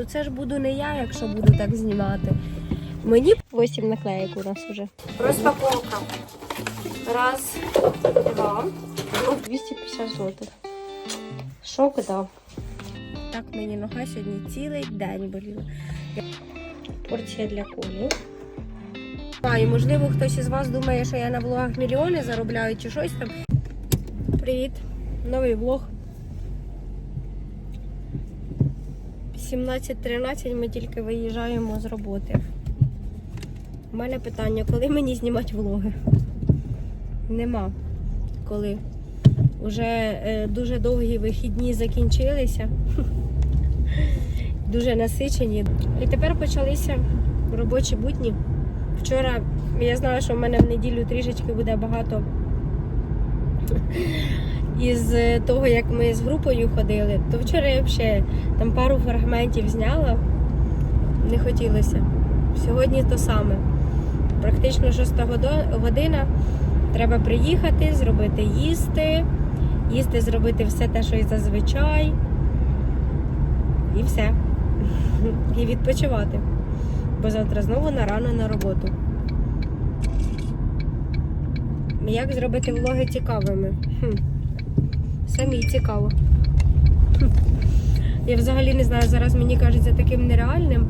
ну це ж буду не я, якщо буду так знімати. Мені 8 наклеїк у нас вже. Розпаковка. Раз, два. Ну, 250 злотих. Шок дав. Так мені нога сьогодні цілий день боліла. Порція для колі. А, і можливо хтось із вас думає, що я на влогах мільйони заробляю чи щось там. Привіт! Новий влог. 17.13 ми тільки виїжджаємо з роботи. У мене питання, коли мені знімати влоги? Нема коли. Уже е, дуже довгі вихідні закінчилися. Дуже насичені. І тепер почалися робочі будні. Вчора я знала, що в мене в неділю трішечки буде багато із того, як ми з групою ходили, то вчора я взагалі там пару фрагментів зняла, не хотілося. Сьогодні то саме. Практично 6 година. Треба приїхати, зробити їсти, їсти, зробити все те, що і зазвичай. І все. І відпочивати. Бо завтра знову на рано на роботу. Як зробити влоги цікавими? Хм. Самі цікаво. Я взагалі не знаю, зараз мені кажеться таким нереальним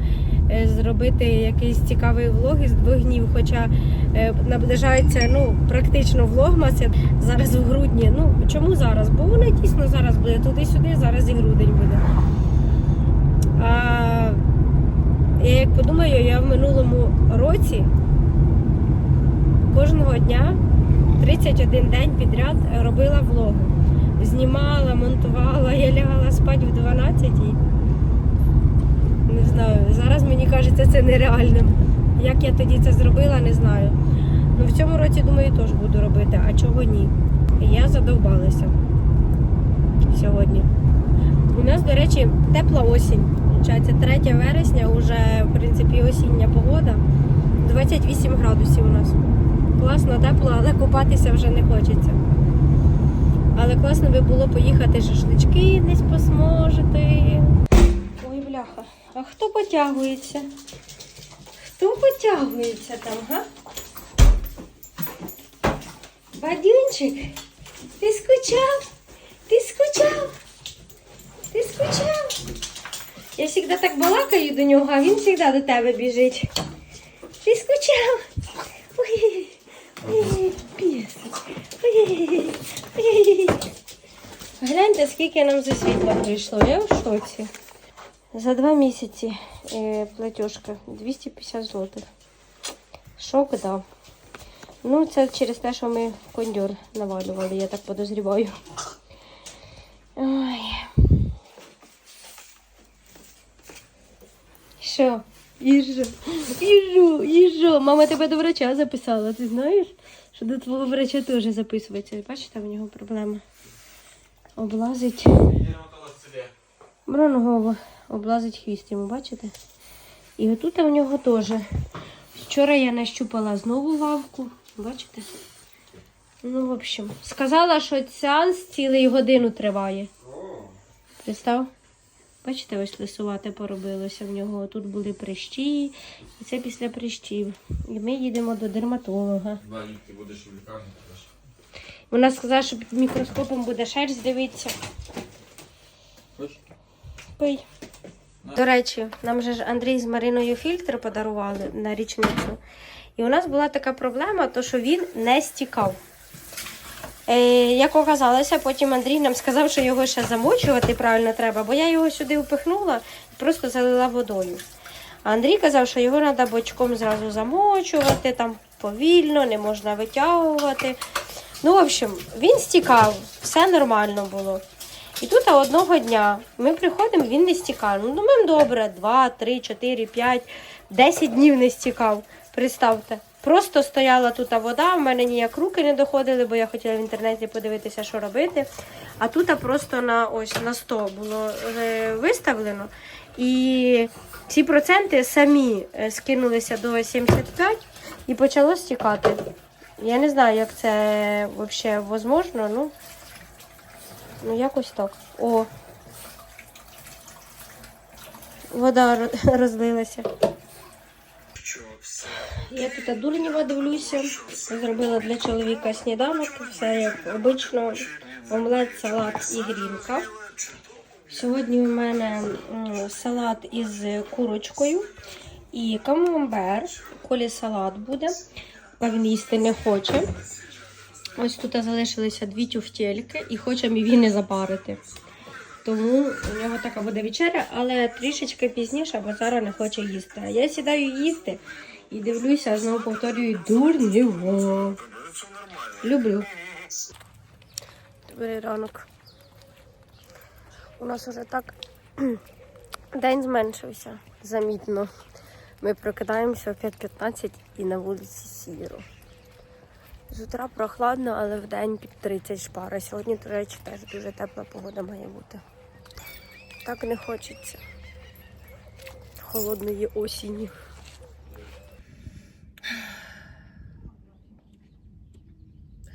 е, зробити якийсь цікавий влог із двох днів. Хоча е, наближається ну, практично влогмас зараз в грудні. Ну чому зараз? Бо воно дійсно зараз буде туди-сюди, зараз і грудень буде. А я як подумаю, я в минулому році кожного дня 31 день підряд робила влоги. Знімала, монтувала, я лягала спати в 12 Не знаю, зараз мені кажеться це нереальним. Як я тоді це зробила, не знаю. Ну в цьому році, думаю, теж буду робити, а чого ні. Я задовбалася сьогодні. У нас, до речі, тепла осінь. Получається, 3 вересня, вже в принципі осіння погода. 28 градусів у нас. Класно, тепло, але купатися вже не хочеться. Але класно би було поїхати шашлички десь посмажити. Ой, бляха. А хто потягується? Хто потягується там, га? Бадюнчик, ти скучав? Ти скучав? Ти скучав? Я завжди так балакаю до нього, а він завжди до тебе біжить. Ти скучав? Ой, ой, пісик. Ой, ой. Гляньте, скільки нам за світло прийшло. Я в шоці. За два місяці е, платіжка 250 злотих. Шок дав. Ну, це через те, що ми кондьор навалювали, я так подозріваю. Ой. Що? Їжу, їжу, їжу. Мама тебе до врача записала, ти знаєш? Що до твого врача теж записується. Бачите, в нього проблема. Облазить. Бронгово. Облазить хвіст йому, бачите? І отут у нього теж. Вчора я нащупала знову лавку. Бачите? Ну, в общем, сказала, що сеанс цілий годину триває. Представ? Бачите, ось лисувате поробилося в нього. Тут були прищі, і це після прищів. І ми їдемо до дерматолога. Дні ти будеш в лікарні. Вона сказала, що під мікроскопом буде шерсть дивитися. Пий. До речі, нам же ж Андрій з Мариною фільтр подарували на річницю. І у нас була така проблема, то що він не стікав. Е, як оказалося, потім Андрій нам сказав, що його ще замочувати правильно треба, бо я його сюди впихнула і просто залила водою. А Андрій казав, що його треба бочком зразу замочувати, там повільно, не можна витягувати. Ну, в общем, він стікав, все нормально було. І тут одного дня ми приходимо, він не стікав. Ну, думаємо, добре, 2, 3, 4, 5, 10 днів не стікав. Представте. Просто стояла тут вода, в мене ніяк руки не доходили, бо я хотіла в інтернеті подивитися, що робити. А тут просто на ось на 100 було е, виставлено. І ці проценти самі е, скинулися до 75 і почало стікати. Я не знаю, як це взагалі можливо, ну, ну якось так. О. вода розлилася. Я тут дурніва дивлюся. Зробила для чоловіка сніданок. Все як обично. Омлет, салат і грінка. Сьогодні у мене салат із курочкою і камамбер. Колі салат буде, а він їсти не хоче. Ось тут залишилися дві тюфтельки і хоче мій він не запарити. Тому у нього така буде вечеря, але трішечки пізніше, бо зараз не хоче їсти. А я сідаю їсти і дивлюся, знову повторюю дурніво. Люблю. Добрий ранок. У нас уже так день зменшився замітно. Ми прокидаємося о 5.15 і на вулиці сіро. З утра прохладно, але в день під 30 шпара. Сьогодні, до речі, теж дуже тепла погода має бути. Так не хочеться холодної осені.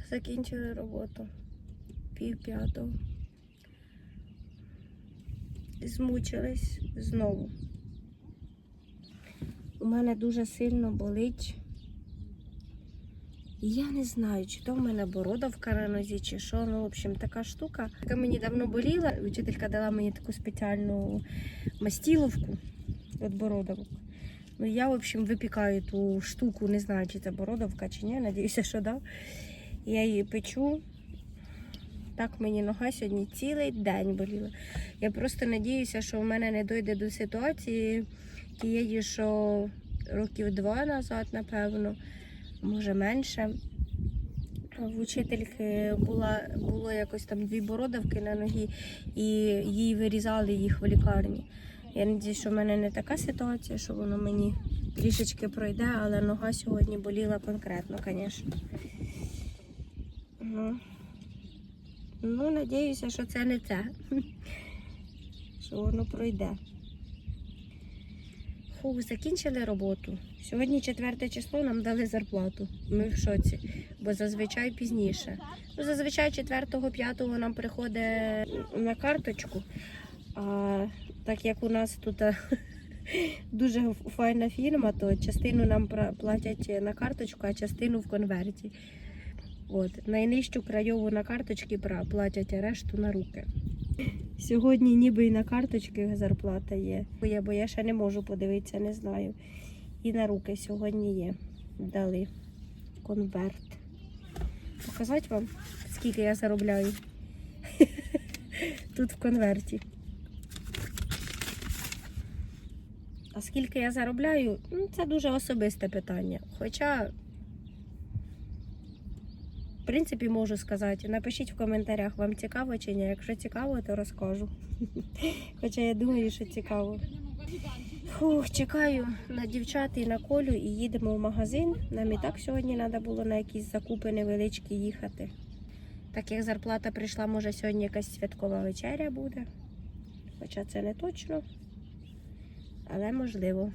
Закінчили роботу. Пів п'ятого. Змучились знову. У мене дуже сильно болить. Я не знаю, чи то в мене бородавка на нозі, чи що. Ну, в общем, така штука, яка мені давно боліла. Учителька дала мені таку спеціальну мастіловку від бородавок. Ну, я, в общем, випікаю ту штуку, не знаю, чи це бородавка, чи ні. Надіюся, що да. Я її печу. Так мені нога сьогодні цілий день боліла. Я просто надіюся, що в мене не дойде до ситуації тієї, що років два назад, напевно, може менше. В учительки була, було якось там дві бородавки на ногі, і їй вирізали їх в лікарні. Я надіюсь, що в мене не така ситуація, що воно мені трішечки пройде, але нога сьогодні боліла конкретно, звісно. Ну, ну, надіюся, що це не це. Що воно пройде. Фух, закінчили роботу. Сьогодні четверте число нам дали зарплату. Ми в шоці, бо зазвичай пізніше. Ну, зазвичай 4-5 нам приходить на карточку. А так як у нас тут дуже файна фірма, то частину нам платять на карточку, а частину в конверті. От, найнижчу краєву на карточки платять, а решту на руки. Сьогодні ніби і на карточки зарплата є. Бо я ще не можу подивитися, не знаю. І на руки сьогодні є. Дали конверт. Показати вам, скільки я заробляю. Тут в конверті. А скільки я заробляю, ну, це дуже особисте питання. Хоча, в принципі, можу сказати. Напишіть в коментарях, вам цікаво чи ні. Якщо цікаво, то розкажу. Хоча я думаю, що цікаво. Фух, чекаю на дівчат і на колю і їдемо в магазин. Нам і так сьогодні треба було на якісь закупи невеличкі їхати. Так як зарплата прийшла, може сьогодні якась святкова вечеря буде. Хоча це не точно, але можливо.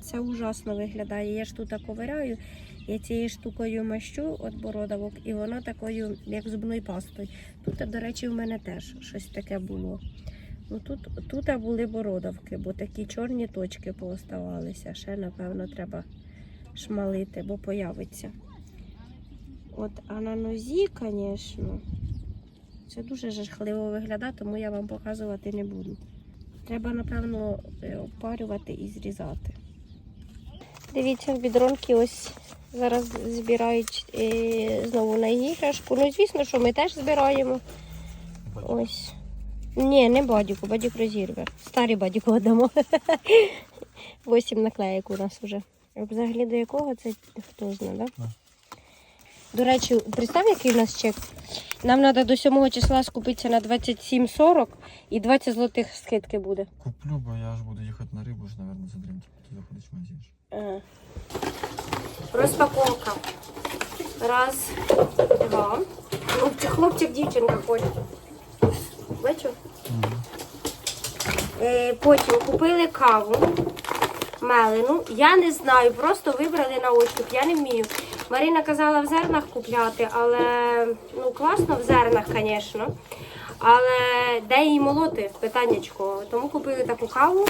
Це ужасно виглядає. Я ж тут ковиряю, я цією штукою мащу від бородавок, і воно такою, як зубною пастою. Тут, до речі, в мене теж щось таке було. Ну тут, тут були бородавки, бо такі чорні точки пооставалися. Ще, напевно, треба шмалити, бо появиться. От, а на нозі, звісно, це дуже жахливо виглядає, тому я вам показувати не буду. Треба, напевно, е, опарювати і зрізати. Дивіться, бідронки ось зараз збирають е, знову на іграшку. Ну, звісно, що ми теж збираємо. Ось. Ні, не бадіку, бадік розірве. Старий бадіку віддамо. Восім наклеїк у нас вже. Взагалі до якого це хто знає, так? Да? До речі, представ, який у нас чек. Нам треба до 7 числа скупитися на 27,40 і 20 злотих скидки буде. Куплю, бо я ж буду їхати на рибу ж, наверное, за дрімки. Туди ходиш в магазин. Розпаковка. Раз, два. Хлопчик, хлопчик, дівчинка ходить. Бачу? Е, потім купили каву, мелену. Я не знаю, просто вибрали на ощуп, я не вмію. Марина казала в зернах купляти, але ну класно в зернах, звісно. Але де її молоти? Питаннячко. Тому купили таку каву.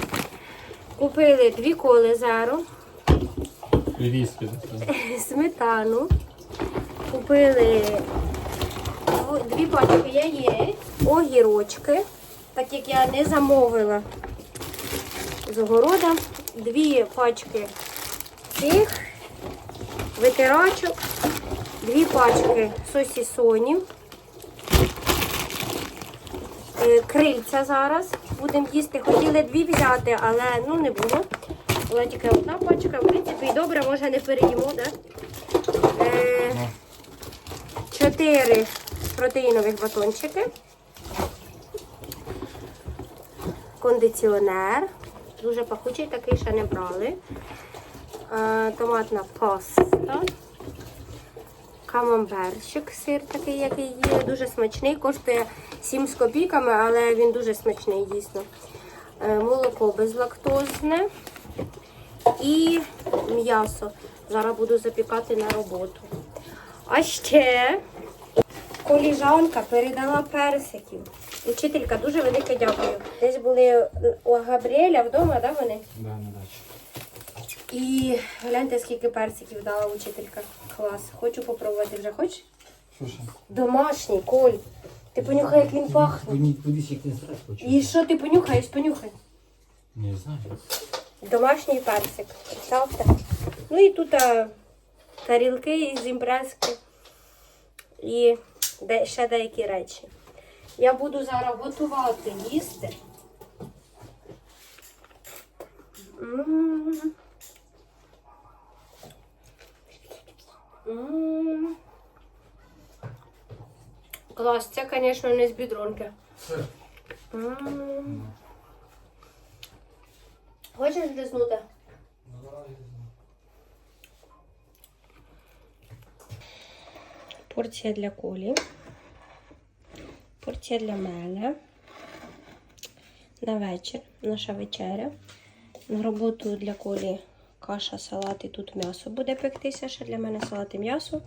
Купили дві коли зеро, Віскі. сметану. Купили дві пачки яєць, огірочки, так як я не замовила з огорода, дві пачки цих витирачок, дві пачки сосісонів, е, крильця зараз будемо їсти. Хотіли дві взяти, але ну не було. Була тільки одна пачка, в принципі, і добре, може не переїмо, так? Е, Чотири протеїнових батончики. Кондиціонер. Дуже пахучий, такий ще не брали. Е, Томатна паста. Камамберчик, сир такий, який є, дуже смачний. Коштує 7 з копійками, але він дуже смачний, дійсно. Е, Молоко безлактозне і м'ясо. Зараз буду запікати на роботу. А ще коліжанка передала персиків. Учителька, дуже велике дякую. Десь були у Габріеля вдома, да, вони? Да, на дачі. І гляньте, скільки персиків дала учителька. Клас. Хочу попробувати вже. Хочеш? Слушай, Домашній, Коль. Ти понюхай, як він пахне. Кудись як страх хочу. І що ти понюхаєш? Понюхай. Не знаю. Домашній персик. Представте. Ну і тут а, тарілки із імпрески. І де, ще деякі речі. Я буду зараз готувати їсти. М. М. Клас, це, звісно, не з бідронки. М. Хочеш лизнути? Порція для колі. Порція для мене. На вечір. Наша вечеря. На роботу для колі каша, салат і тут м'ясо буде пектися. Ще для мене салат і м'ясо.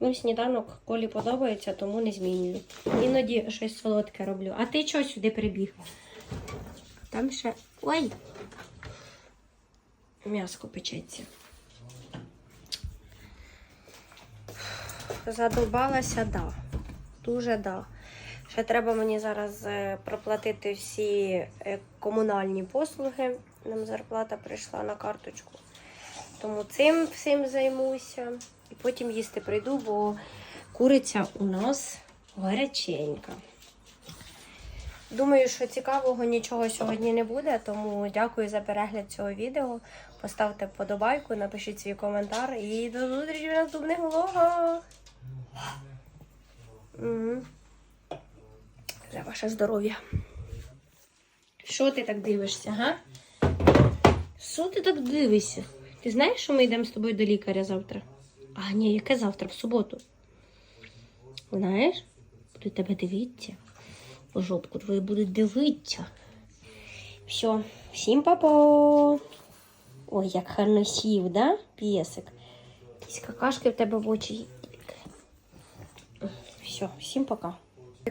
Ну, сніданок колі подобається, тому не змінюю. Іноді щось солодке роблю. А ти чого сюди прибіг? Там ще. Ой! М'яско печеться. Задовбалася, да. Дуже да. Ще треба мені зараз е, проплатити всі е, комунальні послуги. Нам зарплата прийшла на карточку. Тому цим всім займуся. І потім їсти прийду, бо куриця у нас гаряченька. Думаю, що цікавого нічого сьогодні не буде, тому дякую за перегляд цього відео. Поставте вподобайку, напишіть свій коментар і до зустрічі в наступних влогах. За ваше здоров'я. Що ти так дивишся, га? Що ти так дивишся? Ти знаєш, що ми йдемо з тобою до лікаря завтра? А, ні, яке завтра? В суботу. Знаєш? Будуть тебе дивитися. Жопку твою будуть дивитися. Все, всім па-па. Ой, як гарно сів, да, пєсик? Якісь какашки в тебе в очі. Все, всім пока.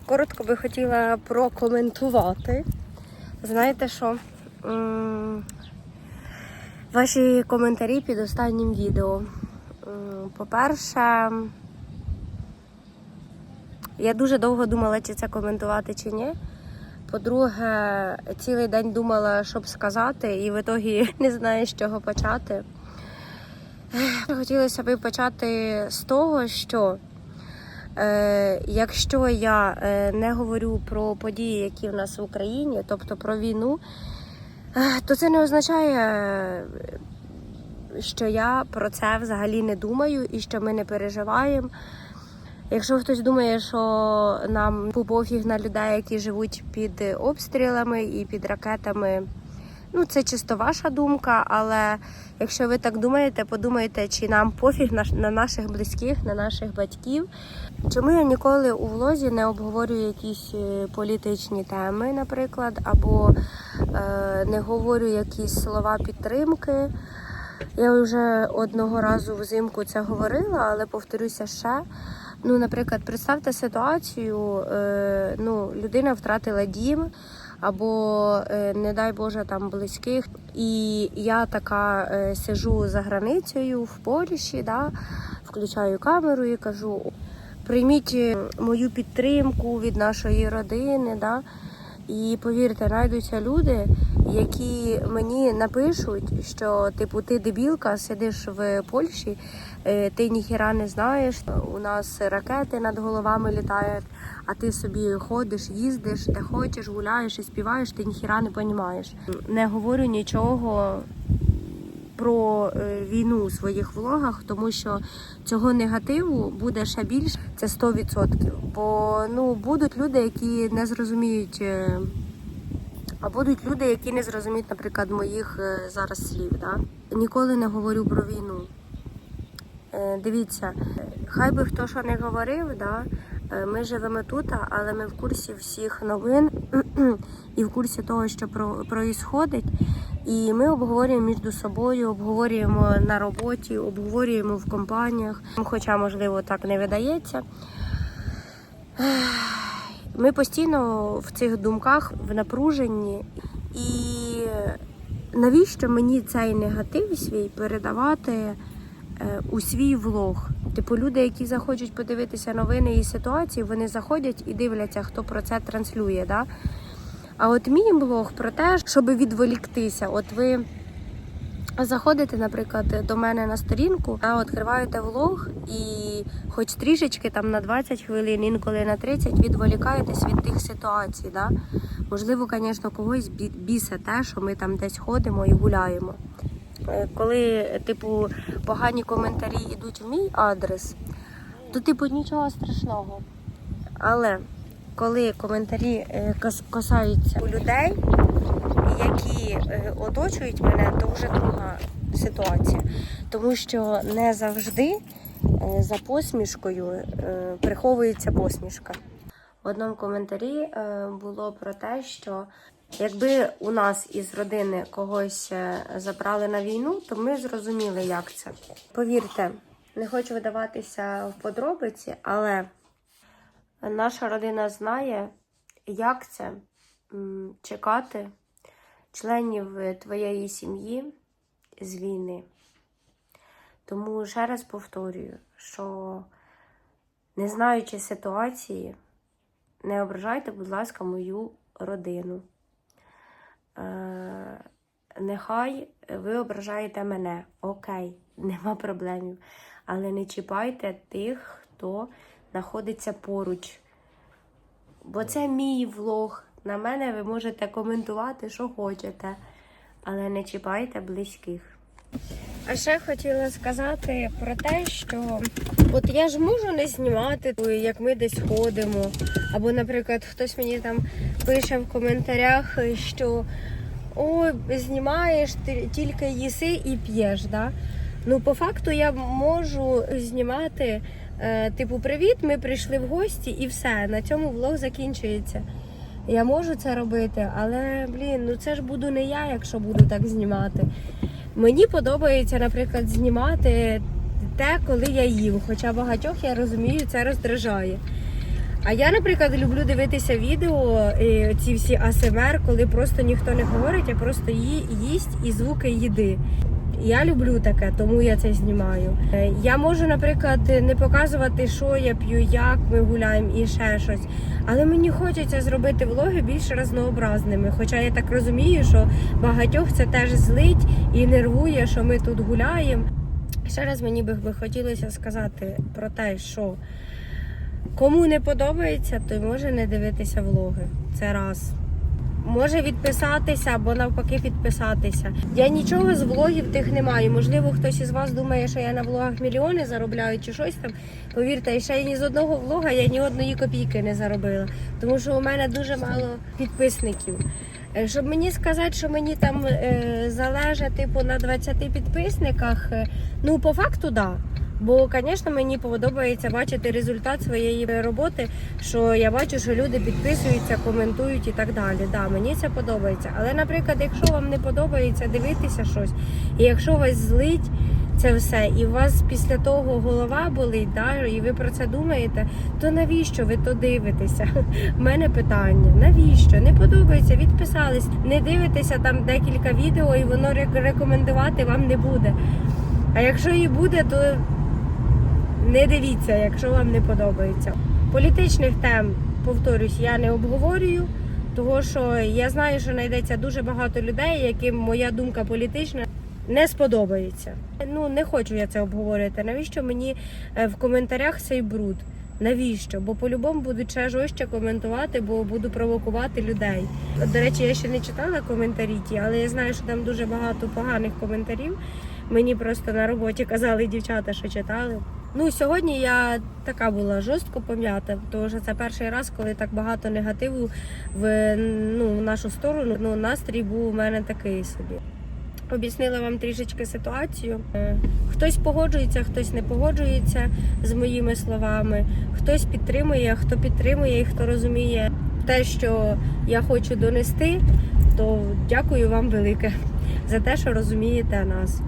Коротко би хотіла прокоментувати. Знаєте що? Ваші коментарі під останнім відео. По-перше, я дуже довго думала, чи це коментувати, чи ні. По-друге, цілий день думала, що б сказати, і в ітогі не знаю, з чого почати. Хотілося б почати з того, що е, якщо я е, не говорю про події, які в нас в Україні, тобто про війну, е, то це не означає, що я про це взагалі не думаю і що ми не переживаємо. Якщо хтось думає, що нам пофіг на людей, які живуть під обстрілами і під ракетами, ну це чисто ваша думка. Але якщо ви так думаєте, подумайте, чи нам пофіг на, на наших близьких, на наших батьків. Чому я ніколи у влозі не обговорюю якісь е, політичні теми, наприклад, або е, не говорю якісь слова підтримки. Я вже одного разу взимку це говорила, але повторюся ще. Ну, наприклад, представте ситуацію, е, ну, людина втратила дім, або, е, не дай Боже, там близьких. І я така е, сижу за границею в Польщі, да, включаю камеру і кажу: прийміть е, мою підтримку від нашої родини. Да. І повірте, знайдуться люди, які мені напишуть, що типу ти дебілка, сидиш в Польщі, е, ти ніхіра не знаєш. У нас ракети над головами літають, а ти собі ходиш, їздиш, де хочеш, гуляєш і співаєш, ти ніхіра не розумієш. Не говорю нічого про е, війну у своїх влогах, тому що цього негативу буде ще більше. Це 100%. Бо ну будуть люди, які не зрозуміють. е, А будуть люди, які не зрозуміють, наприклад, моїх е, зараз слів. Да? Ніколи не говорю про війну. Дивіться, хай би хто що не говорив, да? ми живемо тут, але ми в курсі всіх новин і в курсі того, що про- проїсходить. І ми обговорюємо між собою, обговорюємо на роботі, обговорюємо в компаніях, хоча, можливо, так не видається. Ми постійно в цих думках в напруженні. І навіщо мені цей негатив свій передавати е, у свій влог? Типу, люди, які захочуть подивитися новини і ситуації, вони заходять і дивляться, хто про це транслює. Да? А от мій блог про те, щоб відволіктися, от ви заходите, наприклад, до мене на сторінку, а відкриваєте влог і хоч трішечки там на 20 хвилин, інколи на 30 відволікаєтесь від тих ситуацій. Да? Можливо, звісно, когось бі- бісе те, що ми там десь ходимо і гуляємо. Е, Коли, типу, погані коментарі йдуть в мій адрес, то, типу, нічого страшного. Але коли коментарі е, кас- касаються людей, які е, оточують мене, то вже друга ситуація. Тому що не завжди е, за посмішкою приховується посмішка. В одному коментарі було про те, що якби у нас із родини когось забрали на війну, то ми зрозуміли, як це. Повірте, не хочу видаватися в подробиці, але наша родина знає, як це чекати членів твоєї сім'ї з війни. Тому ще раз повторюю, що не знаючи ситуації, не ображайте, будь ласка, мою родину. Е, нехай ви ображаєте мене. Окей, нема проблемів. Але не чіпайте тих, хто знаходиться поруч. Бо це мій влог. На мене ви можете коментувати, що хочете, але не чіпайте близьких. А ще хотіла сказати про те, що от я ж можу не знімати, як ми десь ходимо. Або, наприклад, хтось мені там пише в коментарях, що ой, знімаєш, тільки їси і п'єш. Да? Ну, по факту я можу знімати, типу, привіт, ми прийшли в гості і все. На цьому влог закінчується. Я можу це робити, але блін, ну це ж буду не я, якщо буду так знімати. Мені подобається, наприклад, знімати те, коли я їм, хоча багатьох я розумію, це роздражає. А я, наприклад, люблю дивитися відео, е, ці всі АСМР, коли просто ніхто не говорить, а просто їсть і звуки їди. Я люблю таке, тому я це знімаю. Е, Я можу, наприклад, не показувати, що я п'ю, як ми гуляємо і ще щось. Але мені хочеться зробити влоги більш разнообразними. Хоча я так розумію, що багатьох це теж злить і нервує, що ми тут гуляємо. Ще раз мені би хотілося сказати про те, що кому не подобається, той може не дивитися влоги. Це раз. Може відписатися або навпаки підписатися. Я нічого з влогів тих не маю. Можливо, хтось із вас думає, що я на влогах мільйони заробляю чи щось там. Повірте, ще ні з одного влога я ні одної копійки не заробила, тому що у мене дуже мало підписників. Е, Щоб мені сказати, що мені там е, залежить типу на 20 підписниках, е, ну по факту да. Бо, звісно, мені подобається бачити результат своєї роботи, що я бачу, що люди підписуються, коментують і так далі. Да, мені це подобається. Але, наприклад, якщо вам не подобається дивитися щось, і якщо вас злить, це все, і у вас після того голова болить, да, і ви про це думаєте, то навіщо ви то дивитеся? У мене питання: навіщо? Не подобається, відписались, не дивитеся там декілька відео, і воно рек- рекомендувати вам не буде. А якщо і буде, то не дивіться, якщо вам не подобається. Політичних тем, повторюсь, я не обговорюю, тому що я знаю, що знайдеться дуже багато людей, яким моя думка політична не сподобається. Ну не хочу я це обговорювати. Навіщо мені е, в коментарях цей бруд? Навіщо? Бо по-любому будуть ще жорстче коментувати, бо буду провокувати людей. До речі, я ще не читала коментарі ті, але я знаю, що там дуже багато поганих коментарів. Мені просто на роботі казали дівчата, що читали. Ну сьогодні я така була жорстко пом'ята, тому що це перший раз, коли так багато негативу в ну, в нашу сторону. Ну настрій був у мене такий собі. Об'яснила вам трішечки ситуацію. Е, Хтось погоджується, хтось не погоджується з моїми словами, хтось підтримує, хто підтримує і хто розуміє те, що я хочу донести, то дякую вам велике за те, що розумієте нас,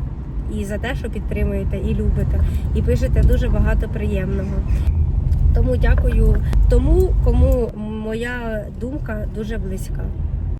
і за те, що підтримуєте і любите, і пишете дуже багато приємного. Тому дякую тому, кому моя думка дуже близька.